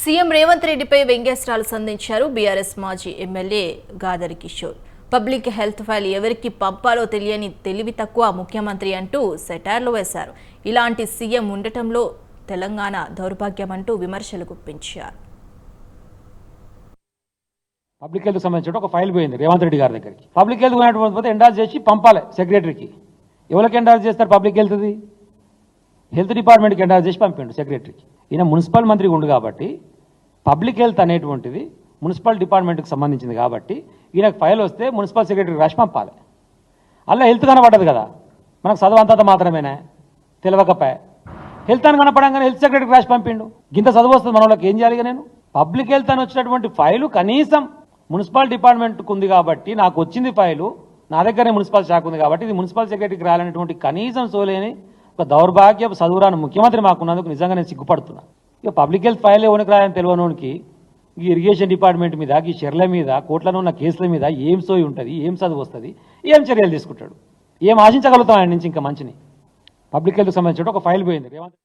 CM Revanth రెడ్డిపై వ్యంగ్యాస్త్రాలు సంధించారు BRS మాజీ MLA Gadar Kishore. Public health file ఎవరికి పంపాలో తెలియని తెలివి తక్కువ ముఖ్యమంత్రి అంటూ సెటార్లు వేశారు. ఇలాంటి సీఎం ఉండటంలో తెలంగాణ దౌర్భాగ్యమంటూ విమర్శలు గుప్పించారు. పబ్లిక్ హెల్త్ సంబంధించిన ఒక ఫైల్ పోయింది రేవంత్ రెడ్డి గారి దగ్గరికి. పబ్లిక్ హెల్త్ పోయినటువంటి పోతే చేసి పంపాలి సెక్రటరీకి. ఎవరికి ఎండార్జ్ చేస్తారు పబ్లిక్ హెల్త్ది? హెల్త్ డిపార్ట్మెంట్కి ఎండా చేసి పంపిండు సెక్రటరీకి. ఈయన మున్సిపల్ మంత్రిగా ఉండు కాబట్టి పబ్లిక్ హెల్త్ అనేటువంటిది మున్సిపల్ డిపార్ట్మెంట్కి సంబంధించింది కాబట్టి ఈయనకు ఫైల్ వస్తే మున్సిపల్ సెక్రటరీకి రాసి పంపాలి. అలా హెల్త్ కనబడదు కదా. మనకు చదువు మాత్రమేనా. తెలియకపోయా హెల్త్ అని కనపడంగానే హెల్త్ సెక్రటరీకి రాసి పంపిండు. గింత చదువు వస్తుంది మన వాళ్ళకి ఏం చేయాలి నేను? పబ్లిక్ హెల్త్ అని వచ్చినటువంటి ఫైలు కనీసం మున్సిపల్ డిపార్ట్మెంట్కి ఉంది కాబట్టి నాకు వచ్చింది ఫైలు నా దగ్గరనే మున్సిపల్ శాఖ ఉంది కాబట్టి ఇది మున్సిపల్ సెక్రటరీకి రాలనేటువంటి కనీసం సోలేని ఒక దౌర్భాగ్యపు చదువురాని ముఖ్యమంత్రి మాకున్నందుకు నిజంగా నేను సిగ్గుపడుతున్నా. ఇక పబ్లిక్ హెల్త్ ఫైల్ ఎవరికి రాయని తెలియనోనికి ఈ ఇరిగేషన్ డిపార్ట్మెంట్ మీద ఈ చెర్ల మీద కోట్లను ఉన్న కేసుల మీద ఏం సోయి ఉంటుంది ఏం చదువు వస్తుంది ఏం చర్యలు తీసుకుంటాడు? ఏం ఆశించగలుగుతాం ఆయన నుంచి ఇంకా మంచిని? పబ్లిక్ హెల్త్ సంబంధించి ఒక ఫైల్ పోయింది. రేవంత్